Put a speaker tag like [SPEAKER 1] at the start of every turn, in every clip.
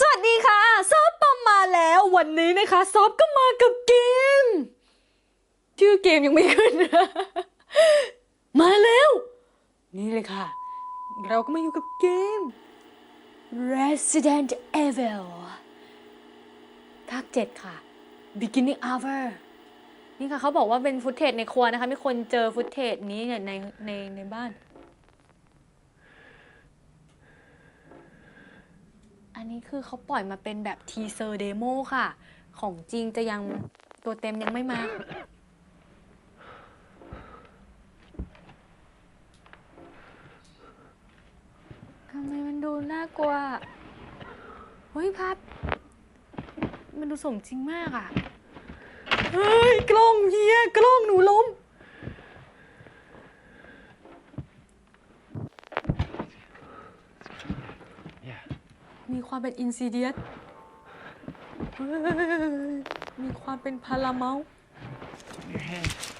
[SPEAKER 1] สวัสดีค่ะ ซอฟปอมมาแล้ววันนี้นะคะ ซอฟก็มากับเกม ชื่อเกมยังไม่ขึ้น มาแล้ว นี่เลยค่ะ เราก็มาอยู่กับเกม Resident Evil ภาค 7 ค่ะ Beginning Hour นี่ค่ะเขาบอกว่าเป็นฟุตเทจในครัวนะคะ มีคนเจอฟุตเทจนี้เนี่ยในในในบ้าน อันนี้คือเขาปล่อยมาเป็นแบบทีเซอร์เดโมค่ะ ของจริงจะยังตัวเต็มยังไม่มา ทำไมมันดูน่ากลัว เฮ้ยพัด มันดูสมจริงมากอะเฮ้ย กล้องเฮียกล้องหนูล้ม มี ความเป็นอินซีเดียสมีความเป็นพาราเมาส์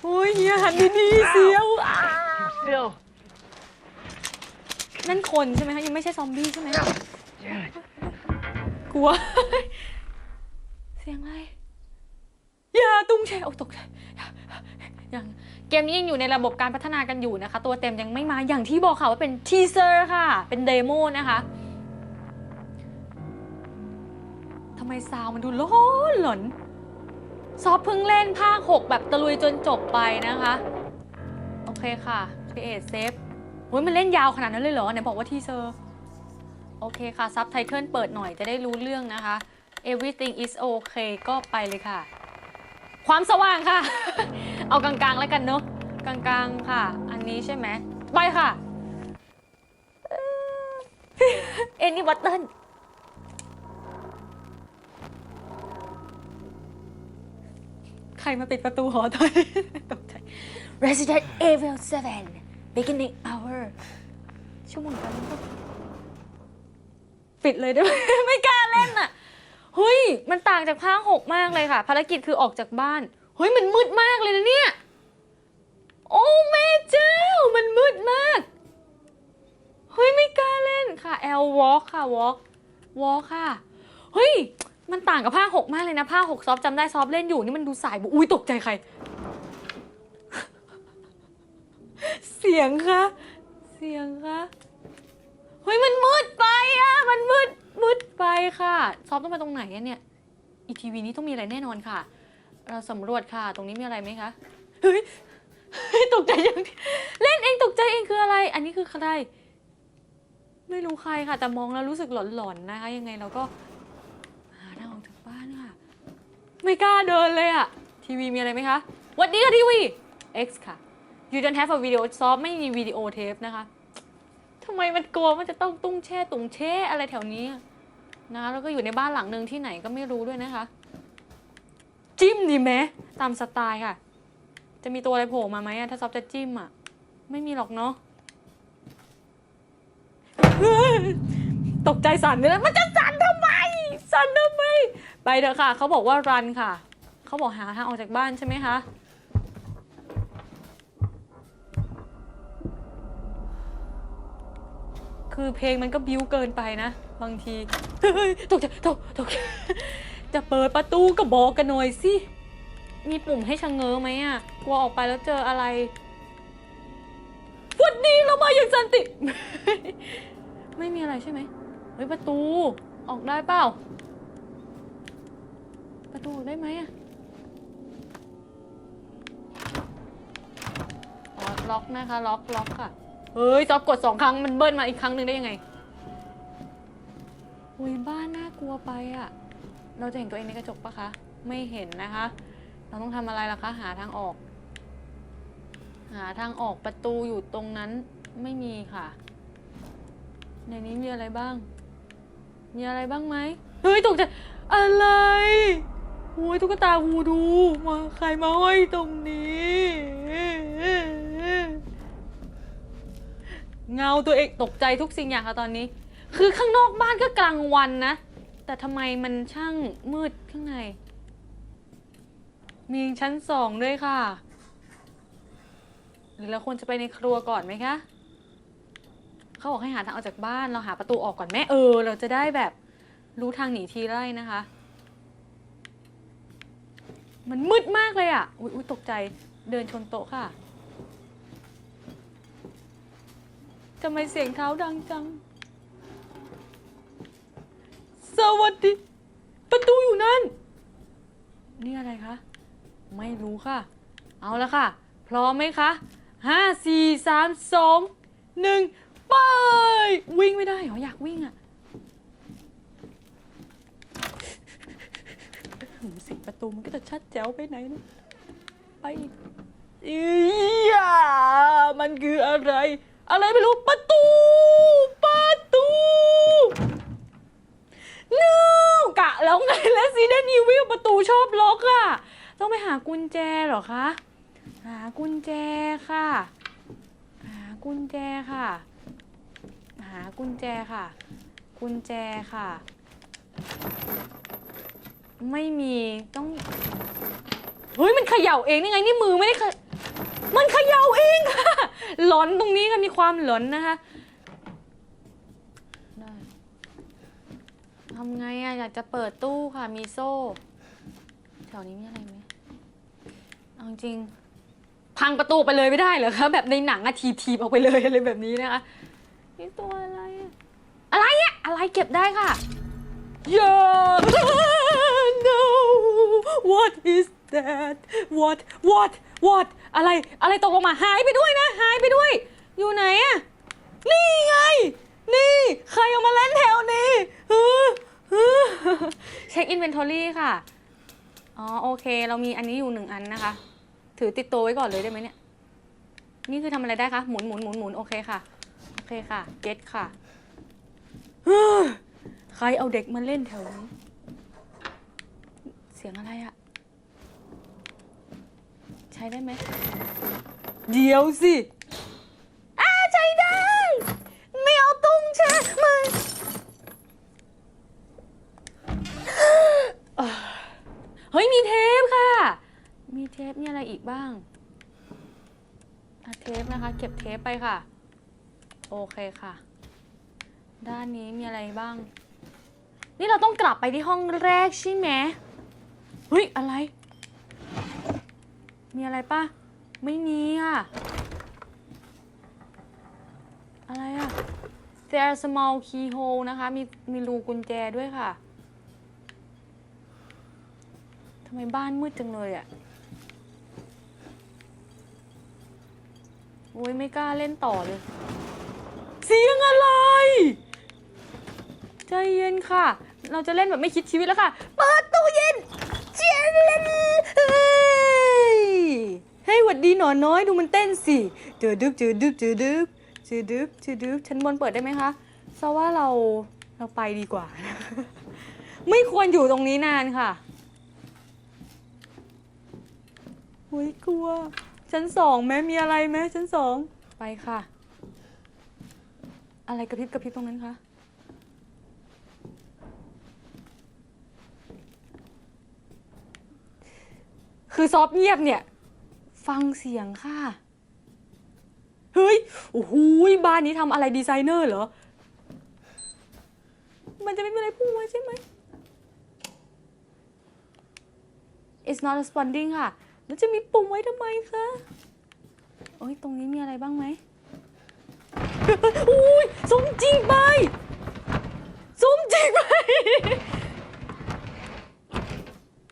[SPEAKER 1] โอ้ยเฮียหันดีๆเสียวอ้า
[SPEAKER 2] Still.
[SPEAKER 1] นั่นคนใช่ไหมคะยังไม่ใช่ซอมบี้ใช่ไหม
[SPEAKER 2] Damn it.
[SPEAKER 1] กลัว เสียงอะไรอย่าตุ้งแช่โอ้ตกใจยังเกมนี้ยังอยู่ในระบบการพัฒนากันอยู่นะคะ ตัวเต็มยังไม่มาอย่างที่บอกค่ะว่าเป็นทีเซอร์ค่ะ เป็นเดโมนะคะ มซาวมันดูร้นหลอนซอฟเพิ่งเล่นภาค6แบบตะลุยจนจบไปนะคะ โอเคค่ะ create save โอ้ยมันเล่นยาวขนาดนั้นเลยเหรอไหนบอกว่าทีเซอร์ โอเคค่ะ ซับไตเติลเปิดหน่อยจะได้รู้เรื่องนะคะ everything is okay ก็ไปเลยค่ะ ความสว่างค่ะ เอากลางๆแล้วกันเนอะกลางๆค่ะ อันนี้ใช่ไหมไปค่ะเอ็ ใครมาปิดประตูหอตอนนี้ตกใจ Resident Evil 7 beginning hour ชั่วโมงกันปิดเลยได้ไหมไม่กล้าเล่นอะเฮ้ยมันต่างจากภาคหกมากเลยค่ะ ภารกิจคือออกจากบ้านเฮ้ยมันมืดมากเลยนะเนี่ย โอ้แม่เจ้า มันมืดมากเฮ้ยไม่กล้าเล่นค่ะ L walk ค่ะ walk walk ค่ะเฮ้ย มันต่างกับภาคหกมากเลยนะภาคหกซอฟจำได้ซอฟเล่นอยู่นี่มันดูสายบุอุ้ยตกใจใคร เสียงคะเสียงคะเฮ้ยมันมืดไปอะมันมืดมืดไปค่ะ ซอฟต้องไปตรงไหนเนี่ยอีทีวีนี้ต้องมีอะไรแน่นอนค่ะ เราสำรวจค่ะ ตรงนี้มีอะไรไหมคะเฮ้ยตกใจยังเล่นเองตกใจเองคืออะไร อันนี้คือใครไม่รู้ใครค่ะ แต่มองแล้วรู้สึกหลอนๆนะคะ ยังไงเราก็หาทางออกจากบ้านค่ะ ไม่กล้าเดินเลยอะทีวีมีอะไรไหมคะวัดดีค่ะทีวี X ค่ะ you don't have a video ซอฟไม่มีวิดีโอเทปนะคะทำไมมันกลัวมันจะต้องตุ้งแช่ตุงแช่อะไรแถวนี้นะคะแล้วก็อยู่ในบ้านหลังหนึ่งที่ไหนก็ไม่รู้ด้วยนะคะ จิ้มดีไหมตามสไตล์ค่ะ จะมีตัวอะไรโผล่มาไหมอะถ้าซอฟจะจิ้มอะไม่มีหรอกเนาะตกใจสั่นเลยมันจะสั่นทำไม สั่นทำไม ไปเถอะค่ะ เขาบอกว่ารันค่ะ เขาบอกหาทางออกจากบ้านใช่ไหมคะ คือเพลงมันก็บิ้วเกินไปนะ บางทีเฮ้ยตกใจตกตกจะเปิดประตูก็บอกกันหน่อยสิ มีปุ่มให้ชะเง้อไหมอะ กลัวออกไปแล้วเจออะไร วันนี้เรามาอย่างสันติ ไม่มีอะไรใช่ไหมเฮ้ยประตู ออกได้เปล่า ประตูได้ไหมอะอ๋อล็อกนะคะ ล็อกล็อกค่ะ เฮ้ยจอบกดสองครั้งมันเบิ้ลมาอีกครั้งหนึ่งได้ยังไงอุ้ยบ้านน่ากลัวไปอะเราจะเห็นตัวเองในกระจกปะคะ ไม่เห็นนะคะ เราต้องทำอะไรล่ะคะ หาทางออก หาทางออกประตูอยู่ตรงนั้นไม่มีค่ะ ในนี้มีอะไรบ้าง มีอะไรบ้างไหมเฮ้ยตกใจอะไร โอ้ยตุ๊กตาวูดู มาใครมาห้อยตรงนี้ เงาตัวเองตกใจทุกสิ่งอย่างค่ะตอนนี้ คือข้างนอกบ้านก็กลางวันนะ แต่ทำไมมันช่างมืดข้างใน มีชั้นสองด้วยค่ะ หรือเราควรจะไปในครัวก่อนไหมคะ เขาบอกให้หาทางออกจากบ้านเราหาประตูออกก่อนแม่เออ เราจะได้แบบรู้ทางหนีทีไร่นะคะ มันมืดมากเลยอะ อุ๊ยอุ๊ยตกใจ เดินชนโต๊ะค่ะทำไมเสียงเท้าดังจัง สวัสดี ประตูอยู่นั่น นี่อะไรคะ ไม่รู้ค่ะ เอาละค่ะ พร้อมไหมคะห้าสี่สามสองหนึ่งไป วิ่งไม่ได้เหรอ อยากวิ่งอะ่ หืมเสิประตูมันก็จะชัดแจ๋วไปไหนนะไปอียามันคืออะไร อะไรไม่รู้ประตู ประตู no กะแล้วไงแล้วซีเดนีวิวประตูชอบล็อกอะต้องไปหากุญแจเหรอคะ หากุญแจค่ะ หากุญแจค่ะ หากุญแจค่ะ กุญแจค่ะ ไม่มีต้อง เฮ้ยมันเขย่าเองนี่ไงนี่มือไม่ได้เขมันเขย่าเองค่ะหลอนตรงนี้ก็มีความหลอนนะคะได้ทำไงอะอยากจะเปิดตู้ค่ะมีโซ่ แถวนี้มีอะไรไหมเอาจริง พังประตูไปเลยไม่ได้เหรอคะแบบในหนังอะทีทีบออกไปเลยอะไรแบบนี้นะคะนี่ตัวอะไรอะอะไรอะอะไรเก็บได้ค่ะ Yeah no what is that what what what อะไรอะไรตกลงมาหายไปด้วยนะ หายไปด้วย อยู่ไหนอะนี่ไง นี่ใครเอามาเล่นแถวนี้ฮึฮึเช็คอินเวนทอรี่ค่ะ อ๋อโอเค เรามีอันนี้อยู่หนึ่งอันนะคะ ถือติดตัวไว้ก่อนเลยได้ไหมเนี่ย นี่คือทำอะไรได้คะ หมุนหมุนหมุนหมุนโอเคค่ะ โอเคค่ะ เก็ตค่ะฮึใครเอาเด็กมาเล่นแถวนี้เสียงอะไรอะใช้ได้ไหมเดี๋ยวสิอาใช้ได้ ไม่เอาตุ้งใช่ไหมเฮ้ยมีเทปค่ะ มีเทปมีอะไรอีกบ้างอะเทปนะคะ เก็บเทปไปค่ะ โอเคค่ะ ด้านนี้มีอะไรบ้าง นี่เราต้องกลับไปที่ห้องแรกใช่ไหม เฮ้ย อะไร มีอะไรปะไม่มีอะ อะไรอะ There small keyhole นะคะ มีมีรูกุญแจด้วยค่ะทำไมบ้านมืดจังเลยอะโอ้ยไม่กล้าเล่นต่อเลย เสียงอะไร ใจเย็นค่ะ เราจะเล่นแบบไม่คิดชีวิตแล้วค่ะ เปิดตู้เย็น เจล่นเฮ้ยเฮ้ยหวัดดีหนอนน้อยดูมันเต้นสิเดือดึบเดือดึบเดือดึบเดือดึบเดือดึบชั้นบนเปิดได้ไหมคะเพราะว่าเราเราไปดีกว่า ไม่ควรอยู่ตรงนี้นานค่ะโอ้ยกลัว ชั้นสองไหมมีอะไรไหมชั้นสองไปค่ะ อะไรกระพริบกระพริบตรงนั้นคะ คือซอฟเงียบเนี่ย ฟังเสียงค่ะ เฮ้ย โอ้โหบ้านนี้ทำอะไรดีไซเนอร์เหรอ มันจะไม่มีอะไรพุ่งมาใช่ไหม It's not responding ค่ะ แล้วจะมีปุ่มไว้ทำไมคะ โอ้ย ตรงนี้มีอะไรบ้างไหมอุ้ยสมจริงไปสมจริงไป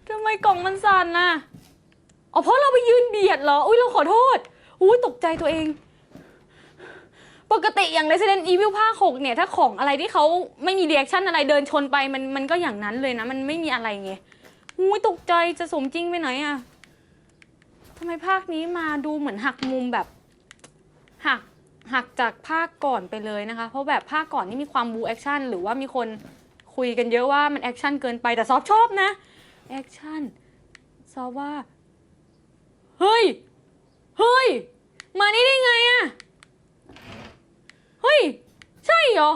[SPEAKER 1] ทำไมกล่องมันสั่นน่ะ อ๋อเพราะเราไปยืนเบียดเหรอ อุ้ยเราขอโทษ อุ้ยตกใจตัวเอง ปกติอย่าง Resident Evil ภาค6เนี่ย ถ้าของอะไรที่เขาไม่มีเรีแอคชั่นอะไรเดินชนไปมันมันก็อย่างนั้นเลยนะ มันไม่มีอะไรไงอุ้ยตกใจจะสมจริงไปไหนอะทำไมภาคนี้มาดูเหมือนหักมุมแบบหักหักจากภาคก่อนไปเลยนะคะ เพราะแบบภาคก่อนนี่มีความบูแอคชั่นหรือว่ามีคนคุยกันเยอะว่ามันแอคชั่นเกินไปแต่ซอฟชอบนะแอคชั่นซอฟว่า ฮ้ย มานี่ได้ไงอะเฮ้ย ใช่เหรอ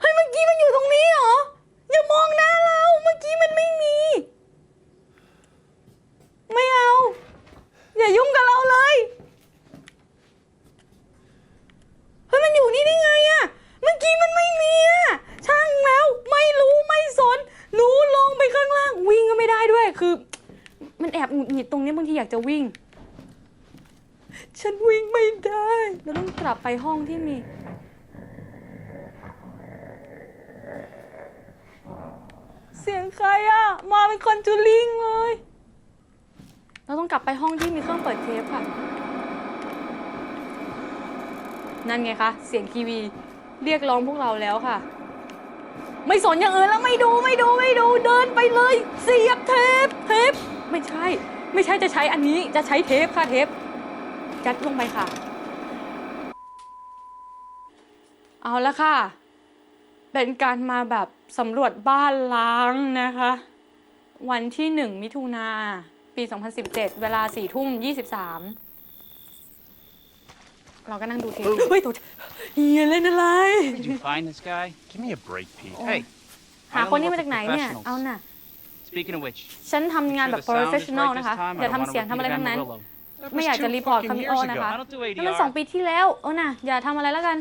[SPEAKER 1] เฮ้ย เมื่อกี้มันอยู่ตรงนี้เหรอ อย่ามองหน้าเรา เมื่อกี้มันไม่มี ไม่เอา อย่ายุ่งกับเราเลย เฮ้ย มันอยู่นี่ได้ไงอะเมื่อกี้มันไม่มีอะช่างแล้ว ไม่รู้ไม่สน หนูลงไปข้างล่าง วิ่งก็ไม่ได้ด้วย คือ มันแอบหงุดหงิดตรงนี้บางทีอยากจะวิ่ง ฉันวิ่งไม่ได้เราต้องกลับไปห้องที่มี เสียงใครอะมาเป็นคอนจูริงเลย เราต้องกลับไปห้องที่มีเครื่องเปิดเทปค่ะ นั่นไงคะ เสียงทีวี เรียกร้องพวกเราแล้วค่ะ ไม่สนอย่างอื่นแล้วไม่ดูไม่ดูไม่ดูเดินไปเลย เสียบเทปเทปไม่ใช่ ไม่ใช่จะใช้อันนี้จะใช้เทปค่ะเทป ยัดลงไปค่ะ เอาละค่ะ เป็นการมาแบบสำรวจบ้านล้างนะคะ วันที่1มิถุนาปี 2017 เวลา4ทุ่ม23เราก็นั่งดูเทปเฮ้ยตัวเฮียเล่นอะไร
[SPEAKER 3] Did you find this guy?
[SPEAKER 4] Give me a break, Pete.
[SPEAKER 3] Hey,
[SPEAKER 1] หาคนนี้มาจากไหนเนี่ย เอาน่ะ
[SPEAKER 3] speaking of which,
[SPEAKER 1] ฉันทำงานแบบ
[SPEAKER 3] sure the sound is
[SPEAKER 1] professional
[SPEAKER 3] right
[SPEAKER 1] นะคะ
[SPEAKER 3] this time.
[SPEAKER 1] อย่า
[SPEAKER 3] I don't
[SPEAKER 1] ทำ
[SPEAKER 3] wanna
[SPEAKER 1] เสียงทำอะไร
[SPEAKER 3] repeat
[SPEAKER 1] ทั้งนั้น
[SPEAKER 3] Amarillo.
[SPEAKER 4] That
[SPEAKER 1] ไม่
[SPEAKER 4] was
[SPEAKER 1] อยากจะ
[SPEAKER 4] two
[SPEAKER 1] รีพอร์ต
[SPEAKER 4] fucking
[SPEAKER 1] คามิโอ
[SPEAKER 4] years
[SPEAKER 1] นะคะ
[SPEAKER 3] I don't do
[SPEAKER 1] นั่นมันสอง
[SPEAKER 3] ADR.
[SPEAKER 1] ปีที่แล้วเออน่ะอย่าทำอะไรแล้วกัน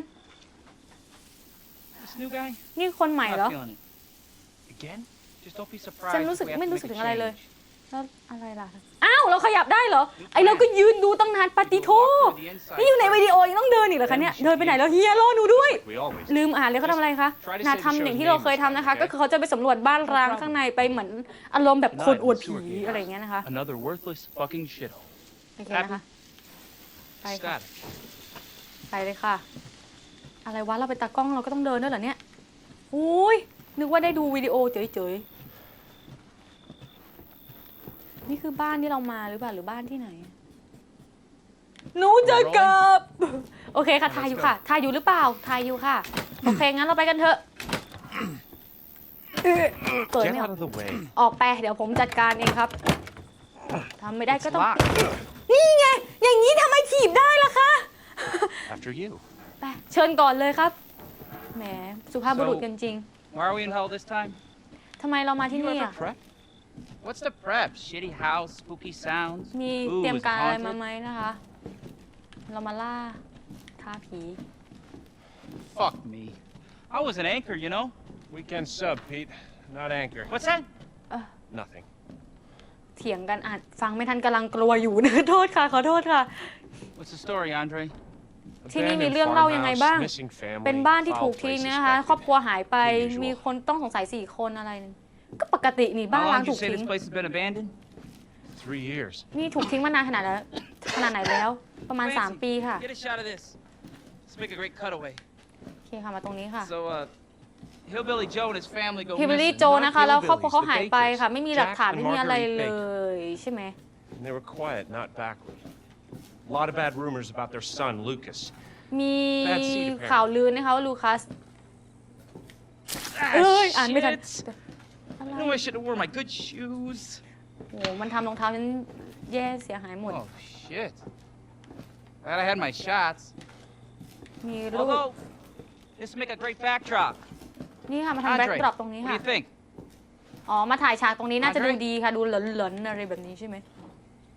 [SPEAKER 3] This new guy?
[SPEAKER 1] นี่คนใหม่เหรอ
[SPEAKER 3] Not feeling it.
[SPEAKER 4] Again?
[SPEAKER 3] Just don't be surprised.
[SPEAKER 1] ฉัน
[SPEAKER 3] if
[SPEAKER 1] รู้สึก
[SPEAKER 3] we have
[SPEAKER 1] ไม่
[SPEAKER 3] to
[SPEAKER 1] รู้
[SPEAKER 3] make
[SPEAKER 1] สึก
[SPEAKER 3] a
[SPEAKER 1] ถึงอะไรเลย
[SPEAKER 3] change.
[SPEAKER 1] แล้วอะไรล่ะ อ้าว เราขยับได้เหรอ ไอเราก็ยืนดูตั้งนานปฏิโท
[SPEAKER 3] Walk through the inside
[SPEAKER 1] นี่อยู่ในวิดีโอยังต้องเดินอีกเหรอคะเนี่ย เดินไปไหนแล้วเฮียรอหนูด้วย
[SPEAKER 4] We always
[SPEAKER 1] ลืมอ่านเลยเขาทำอะไรคะนาทำอย่างที่เราเคยทำนะคะ ก็คือเขาจะไปสำรวจบ้านร้างข้างในไปเหมือนอารมณ์แบบคนอวดผีอะไรอย่างเงี้ยนะคะ
[SPEAKER 3] Another worthless fucking shithole.
[SPEAKER 1] โอเคนะคะ ไปค่ะ
[SPEAKER 3] Static.
[SPEAKER 1] ไปเลยค่ะ อะไรวะ เราเป็นตากล้องเราก็ต้องเดินด้วยเหรอเนี่ยอุ้ยนึกว่าได้ดูวิดีโอเฉยๆ นี่คือบ้านที่เรามาหรือเปล่าหรือบ้านที่ไหน หนูจะกลับ โอเคค่ะ ถ่ายอยู่ค่ะ ถ่ายอยู่หรือเปล่า ถ่ายอยู่ค่ะ โอเค งั้นเราไปกันเถอะเอ้ยเปิด
[SPEAKER 4] get
[SPEAKER 1] ไม่ออ
[SPEAKER 4] out
[SPEAKER 1] ก
[SPEAKER 4] of the way.
[SPEAKER 1] ออกไป เดี๋ยวผมจัดการเองครับ ทำไม่ได้ก็
[SPEAKER 3] It's
[SPEAKER 1] ต้อง
[SPEAKER 3] locked.
[SPEAKER 1] นี่ไงอย่างนี้ทำไมถีบได้ล่ะคะ
[SPEAKER 4] After you.
[SPEAKER 1] ไปเชิญก่อนเลยครับ แหม สุภาพบุรุษกันจริง
[SPEAKER 3] Why are we in hell this time?
[SPEAKER 1] ทำไมเรามาที่
[SPEAKER 3] You
[SPEAKER 1] นี่
[SPEAKER 3] have
[SPEAKER 1] อะ
[SPEAKER 3] a prep? What's the prep? Shitty house, spooky sounds.
[SPEAKER 1] มี
[SPEAKER 3] Ooh,
[SPEAKER 1] เตรียม
[SPEAKER 3] is
[SPEAKER 1] การอะไร
[SPEAKER 3] haunted?
[SPEAKER 1] มาไหมนะคะ เรามาล่าท้าผี
[SPEAKER 3] Fuck me. I was an anchor, you know?
[SPEAKER 4] Weekend sub, Pete. Not anchor.
[SPEAKER 3] What's that?
[SPEAKER 4] Nothing.
[SPEAKER 1] เถียงกันอาจฟังไม่ทันกำลังกลัวอยู่นะโทษค่ะขอโทษค่ะ
[SPEAKER 3] What's the story, Andre?
[SPEAKER 1] ที่นี่มี
[SPEAKER 4] Abandoned
[SPEAKER 1] เรื่องเล่ายังไง
[SPEAKER 4] farmhouse,
[SPEAKER 1] บ้าง
[SPEAKER 4] missing family,
[SPEAKER 1] เป็นบ้านที่
[SPEAKER 4] foul
[SPEAKER 1] ถูก
[SPEAKER 4] play
[SPEAKER 1] ทิ้งนะคะ
[SPEAKER 4] suspected.
[SPEAKER 1] ครอบครัวหายไป
[SPEAKER 4] Usual
[SPEAKER 1] มีคนต้องสงสัยสี่คนอะไร ก็ปกตินี่บ้าน
[SPEAKER 3] How
[SPEAKER 1] ร้าง
[SPEAKER 3] long did
[SPEAKER 1] ถู
[SPEAKER 3] you
[SPEAKER 1] ก
[SPEAKER 3] say
[SPEAKER 1] ทิ้ง
[SPEAKER 3] this place has been abandoned?
[SPEAKER 4] Three years.
[SPEAKER 1] นี่ถูกทิ้งมานานขนาดแล้วขนาดไหนแล้ว ประมาณ
[SPEAKER 3] Clancy,
[SPEAKER 1] 3ปีค่ะ
[SPEAKER 3] Get a shot of this. Let's make a great cutaway.
[SPEAKER 1] โอเคค่ะมาตรงนี้ค่ะ
[SPEAKER 3] So, uh, Hillbilly Joe and his family go
[SPEAKER 1] ฮิบบิลี่
[SPEAKER 3] missing.
[SPEAKER 1] โจนะคะ แล้วครอบครัวเขา
[SPEAKER 4] Hillbillies, the
[SPEAKER 1] หายไปค่ะ
[SPEAKER 4] Bakers.
[SPEAKER 1] ไม่มีหลักฐาน
[SPEAKER 4] Jack
[SPEAKER 1] ไม่
[SPEAKER 4] and
[SPEAKER 1] มีอะไร
[SPEAKER 4] Marguerite
[SPEAKER 1] เล
[SPEAKER 4] Baker.
[SPEAKER 1] ยใช่ไหม
[SPEAKER 4] And they were quiet, not backward. A lot of bad rumors about their son, Lucas.
[SPEAKER 1] มี
[SPEAKER 4] Bad seed, apparently.
[SPEAKER 1] ข่าวลือนะคะว่าลูคัส
[SPEAKER 3] Ah,
[SPEAKER 1] เอ้ย อ่านไม่ทัน
[SPEAKER 3] shit.
[SPEAKER 1] อะไร
[SPEAKER 3] I knew I should have worn my good shoes.
[SPEAKER 1] โอ้โหมันทำรองเท้าฉันแย่เสียหายหมด
[SPEAKER 3] Oh, shit. Glad I had my shots.
[SPEAKER 1] มีรูป
[SPEAKER 3] Although, this would make a great backdrop.
[SPEAKER 1] นี่ค่ะ มาทำแบ็ก
[SPEAKER 3] Andre,
[SPEAKER 1] ดรอปตรงนี้
[SPEAKER 3] what do
[SPEAKER 1] ค่ะ
[SPEAKER 3] you think?
[SPEAKER 1] อ๋อ มาถ่ายฉากตรงนี้น่าจะดู
[SPEAKER 3] Andre?
[SPEAKER 1] ดีค่ะ ดูหลอนๆอะไรแบบนี้ใช่ไหม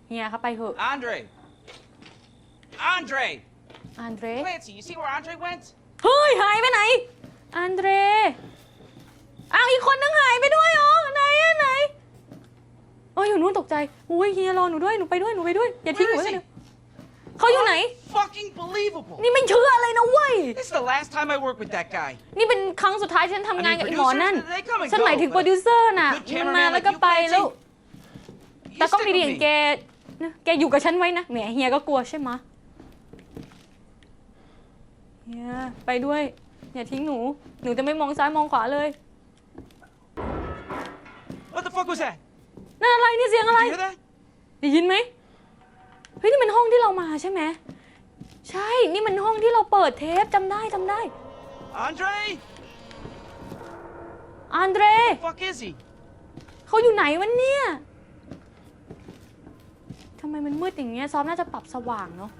[SPEAKER 1] เฮียเขาไปเถอะ
[SPEAKER 3] Andre! Andre!
[SPEAKER 1] อันเดร
[SPEAKER 3] Clancy, you see where Andre went?
[SPEAKER 1] เฮ้ย หายไปไหน อันเดรอ้าวอีกคนนึงหายไปด้วยเหรอ ไหนอะไหนโอ้ยอยู่นู้นตกใจอุ้ยเฮียรอหนูด้วย หนูไปด้วย หนูไปด้วย อย่าทิ้งหนูไว้คนเดียว เขาอยู่ไหน
[SPEAKER 3] Fucking believable!
[SPEAKER 1] นี่ไม่เชื่ออะไรนะเว้ย
[SPEAKER 3] This is the last time I worked with that guy.
[SPEAKER 1] นี่เป็นครั้งสุดท้ายที่ฉันทำงานกับไอ้หมอนั่น
[SPEAKER 3] They come and
[SPEAKER 1] ฉันหมายถึง
[SPEAKER 3] go,
[SPEAKER 1] โปร
[SPEAKER 3] but
[SPEAKER 1] ดิวเซอร์น่ะ
[SPEAKER 3] good
[SPEAKER 1] มัน
[SPEAKER 3] cameraman
[SPEAKER 1] มาแล้วก็
[SPEAKER 3] like you,
[SPEAKER 1] ไปแล้ว
[SPEAKER 3] Clancy.
[SPEAKER 1] แต่
[SPEAKER 3] you
[SPEAKER 1] กล้อง
[SPEAKER 3] stick
[SPEAKER 1] ดีๆ
[SPEAKER 3] with
[SPEAKER 1] อย่าง
[SPEAKER 3] me.
[SPEAKER 1] แกนะแกอยู่กับฉันไว้นะแหมเฮียก็กลัวใช่ไหมะเฮียไปด้วย อย่าทิ้งหนู หนูจะไม่มองซ้ายมองขวาเลย
[SPEAKER 3] What the fuck was that?
[SPEAKER 1] นั่นอะไรนี่เสียงอะไร
[SPEAKER 3] Did you hear that?
[SPEAKER 1] ได้ยินไหม เฮ้ยนี่มันห้องที่เรามาใช่ไหมใช่นี่มันห้องที่เราเปิดเทปจำได้จำได้
[SPEAKER 3] Andre?
[SPEAKER 1] อันเดร
[SPEAKER 3] The fuck is he?
[SPEAKER 1] เขาอยู่ไหนวะเนี่ยทำไมมันมืดอย่างเงี้ย ซ้อมน่าจะปรับสว่างเนาะ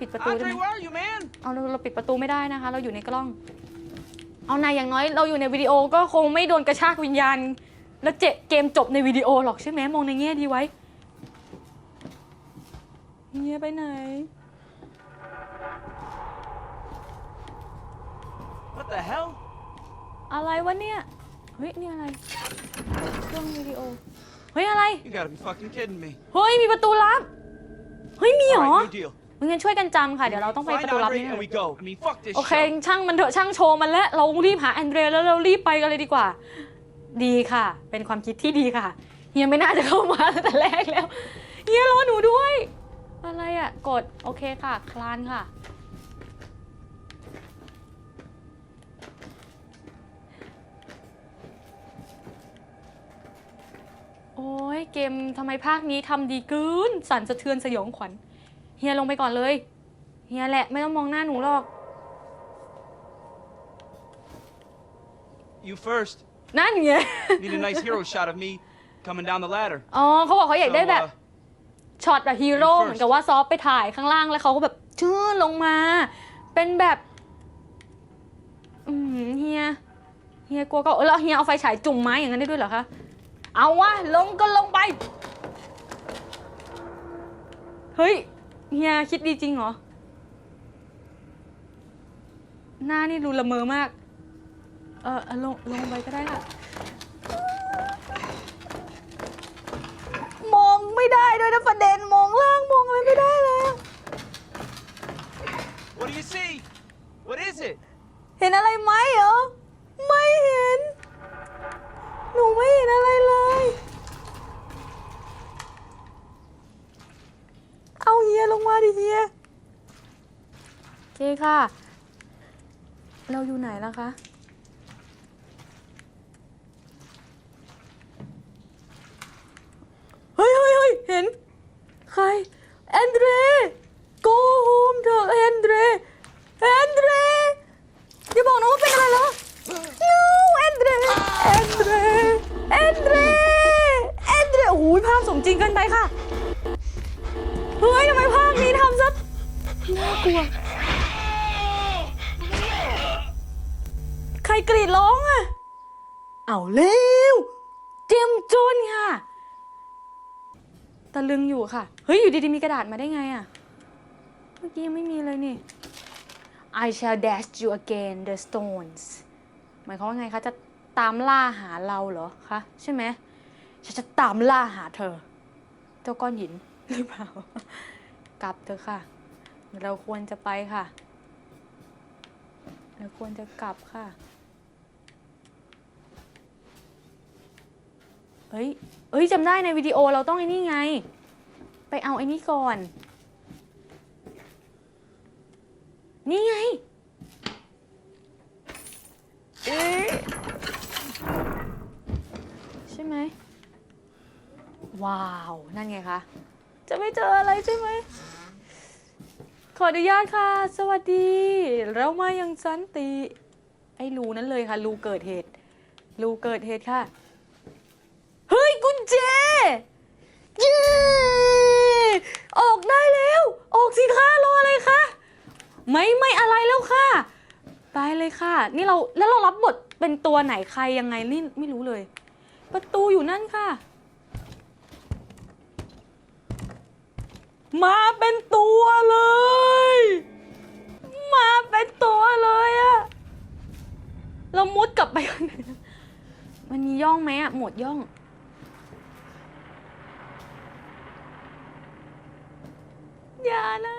[SPEAKER 1] ปิดประตูได้
[SPEAKER 3] Andre,
[SPEAKER 1] ไหม
[SPEAKER 3] where are you, man?
[SPEAKER 1] เอาเราเราปิดประตูไม่ได้นะคะ เราอยู่ในกล้อง เอานายอย่างน้อยเราอยู่ในวิดีโอก็คงไม่โดนกระชากวิญญาณ แล้วเจเกมจบในวิดีโอหรอกใช่ไหมมองในแง่ดีไว้ เฮียไปไหน
[SPEAKER 3] What the hell?
[SPEAKER 1] อะไรวะเนี่ย เฮ้ย นี่อะไรเครื่องวิดีโอ เฮ้ย อะไร
[SPEAKER 3] You gotta be fucking kidding me.
[SPEAKER 1] เฮ้ย มีประตูลับ เฮ้ย มีเหรอ
[SPEAKER 3] Alright, new deal.
[SPEAKER 1] งั้นช่วยกันจำค่ะ เดี๋ยวเราต้องไป
[SPEAKER 3] Find
[SPEAKER 1] ประตูลับ
[SPEAKER 3] Andre
[SPEAKER 1] นี้
[SPEAKER 3] and we go. I mean, fuck this
[SPEAKER 1] โอเค
[SPEAKER 3] show.
[SPEAKER 1] ช่างมันเถอะช่างโชว์มันแล้ว เรารีบหาแอนเดรแล้วเรารีบไปกันเลยดีกว่า ดีค่ะ เป็นความคิดที่ดีค่ะ เฮียไม่น่าจะเข้ามาตั้งแต่แรกแล้ว เฮียรอหนูด้วย อะไรอะ กด โอเคค่ะ คลานค่ะ โอ้ยเกมทำไมภาคนี้ทำดีเกินสั่นสะเทือนสยองขวัญ เฮียลงไปก่อนเลย เฮียแหละ ไม่ต้องมองหน้าหนูหรอก
[SPEAKER 3] You first.
[SPEAKER 1] นั่นไง
[SPEAKER 3] Need a nice hero shot of me coming down the ladder.
[SPEAKER 1] อ๋อเขาบอกเขาอยากได้แบบ
[SPEAKER 3] So, uh,
[SPEAKER 1] ช็อตแบบฮีโร่
[SPEAKER 3] First
[SPEAKER 1] เหมือนกับว่าซอฟไปถ่ายข้างล่างแล้วเขาก็แบบชื่อลงมา เป็นแบบอืมเฮียเฮียกลัวก็แล้วเฮียเอาไฟฉายจุ่มไม้อย่างนั้นได้ด้วยเหรอคะเอาวะลงก็ลงไป เฮ้ยเฮียคิดดีจริงเหรอ หน้านี่ดูละเมอมาก เออเอาลงลงไปก็ได้ค่ะ มอง ไม่ได้ด้วยนะประเด็นมองล่างมองอะไรไม่ได้เลยอะ
[SPEAKER 3] what do you see? What is it?
[SPEAKER 1] เห็นอะไรไหมเหรอ ไม่เห็น หนูไม่เห็นอะไรเลย เอาเฮียลงมาดิเฮียโอเคค่ะ เราอยู่ไหนแล้วคะ เฮ้ยเฮ้ยเฮ้ยเห็น ใคร แอนเดร go home เถอะแอนเดร แอนเดร อย่าบอกนะว่าเป็นอะไรเหรอ no แอนเดร แอนเดร แอนเดร แอนเดร โอ้ยภาพสมจริงเกินไปค่ะ เฮ้ยทำไมภาพนี้ทำซะน่ากลัว ใครกรีดร้องอะเอาเร็ว เจมส์โจนค่ะ ตะลึงอยู่ค่ะ เฮ้ย อยู่ดีๆ มีกระดาษมาได้ไงอะเมื่อกี้ยังไม่มีเลยนี่ I shall dash you again the stones หมายความว่าไงคะ จะตามล่าหาเราเหรอคะ ใช่ไหมฉันจะตามล่าหาเธอ เจ้าก้อนหินหรือเปล่า กลับเถอะค่ะ เราควรจะไปค่ะ เราควรจะกลับค่ะ เฮ้ยเอ้ยจำได้ในวิดีโอเราต้องไอ้นี่ไง ไปเอาไอ้นี่ก่อน นี่ไงเอ๊ใช่ไหม ว้าว นั่นไงคะ จะไม่เจออะไรใช่ไหม ออนุญาตค่ะ สวัสดี เรามายังสันติ ไอ้รูนั้นเลยค่ะ รูเกิดเหตุ รูเกิดเหตุค่ะ เฮ้ย กุญแจเย้ออกได้แล้ว ออกสิคะรออะไรคะ ไม่ไม่อะไรแล้วค่ะไปเลยค่ะ นี่เราแล้วเรารับบทเป็นตัวไหนใครยังไงนี่ไม่รู้เลย ประตูอยู่นั่นค่ะ มาเป็นตัวเลย เรามุดกลับไปข้างในมันมีย่องไหมอะหมวดย่อง อย่านะ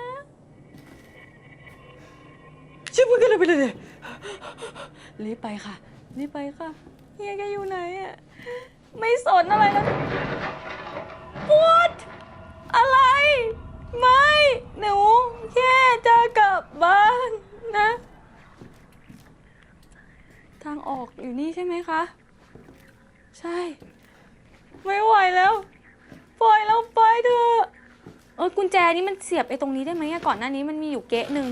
[SPEAKER 1] ชิบกันเลยไปเลย รีบไปค่ะ รีบไปค่ะ เฮียแกอยู่ไหนอะไม่สนอะไรแล้ว What อะไร ไม่ หนูแค่จะกลับบ้านนะ ทางออกอยู่นี่ใช่ไหมคะ ใช่ ไม่ไหวแล้ว ปล่อยเราไปเถอะเออกุญแจนี้มันเสียบไอ้ตรงนี้ได้ไหมอะก่อนหน้านี้มันมีอยู่เก๊ะหนึ่ง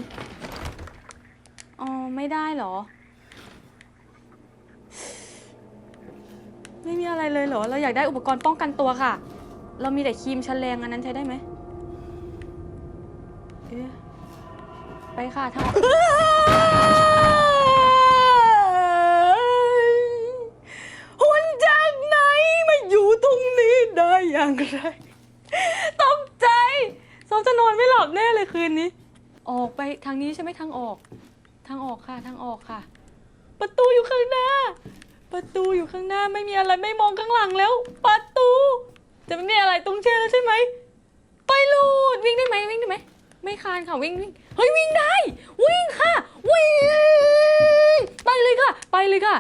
[SPEAKER 1] อ๋อไม่ได้เหรอ ไม่มีอะไรเลยเหรอ เราอยากได้อุปกรณ์ป้องกันตัวค่ะ เรามีแต่ครีมชันแรงอันนั้นใช้ได้ไหมเอ๊ไปค่ะทางออกหุ่นจากไหนมาอยู่ตรงนี้ได้ อย่างไร ตกใจซอฟจะนอนไม่หลับแน่เลยคืนนี้ ออกไปทางนี้ใช่ไหมทางออก ทางออกค่ะ ทางออกค่ะ ประตูอยู่ข้างหน้า ประตูอยู่ข้างหน้าไม่มีอะไรไม่มองข้างหลังแล้ว ประตู จะไม่มีอะไรต้องเชื่อแล้วใช่ไหม ไปลูดวิ่งได้ไหมวิ่งได้ไหมไม่คานค่ะวิ่งวิ่งเฮ้ยวิ่งได้ วิ่งค่ะ วิ่ง ไปเลยค่ะ ไปเลยค่ะ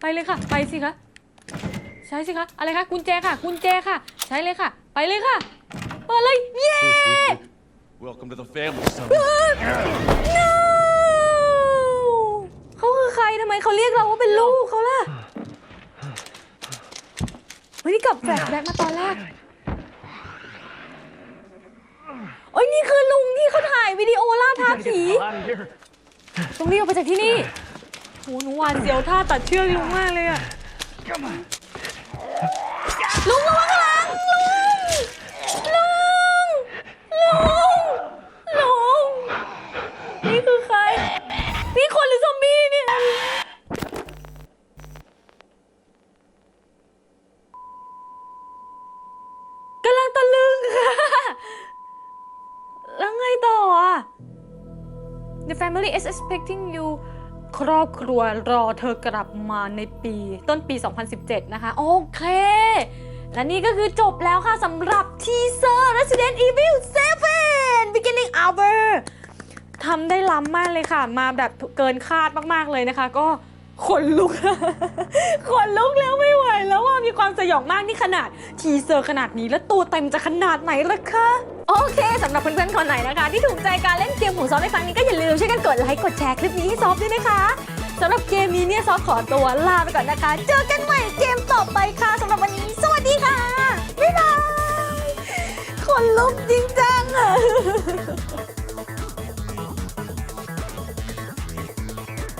[SPEAKER 1] ไปเลยค่ะ ไปสิคะ ใช้สิคะ อะไรคะ กุญแจค่ะ กุญแจค่ะ ใช้เลยค่ะ ไปเลยค่ะ เปิดเลย เย้
[SPEAKER 4] Welcome to the family, son.
[SPEAKER 1] no เขาคือใครทำไมเขาเรียกเราว่าเป็นลูกเขาล่ะเฮ้ยนี่กลับแฟลชแบ็กมาตอนแรกโอ้ยนี่คือลุงที่เขาถ่ายวิดีโอล่าท้าผี
[SPEAKER 2] Out of here.
[SPEAKER 1] ต้องรีบออกไปจากที่นี่โหหนูหวานเสียวท่าตัดเชือกลุงมากเลยอะ expecting you ครอบครัวรอเธอกลับมาในปีต้นปี 2017 นะคะ โอเค และนี่ก็คือจบแล้วค่ะสำหรับทีเซอร์ Resident Evil 7 Beginning Hour ทำได้ล้ำมากเลยค่ะ มาแบบเกินคาดมากๆเลยนะคะ ก็ขนลุก ขนลุกแล้วไม่ไหวแล้วว่ามีความสยองมากนี่ขนาด ทีเซอร์ขนาดนี้แล้วตัวเต็มจะขนาดไหนล่ะคะ โอเคสำหรับเพื่อนๆคนไหนนะคะ ที่ถูกใจการเล่นเกมของซอฟในครั้งนี้ก็อย่าลืมช่วยกันกดไลค์กดแชร์คลิปนี้ให้ซอฟด้วยนะคะสำหรับเกมนี้เนี่ยซอฟขอตัวลาไปก่อนนะคะ เจอกันใหม่เกมต่อไปค่ะสำหรับวันนี้ สวัสดีค่ะ บ๊ายบาย คนลุกจริงจังอะ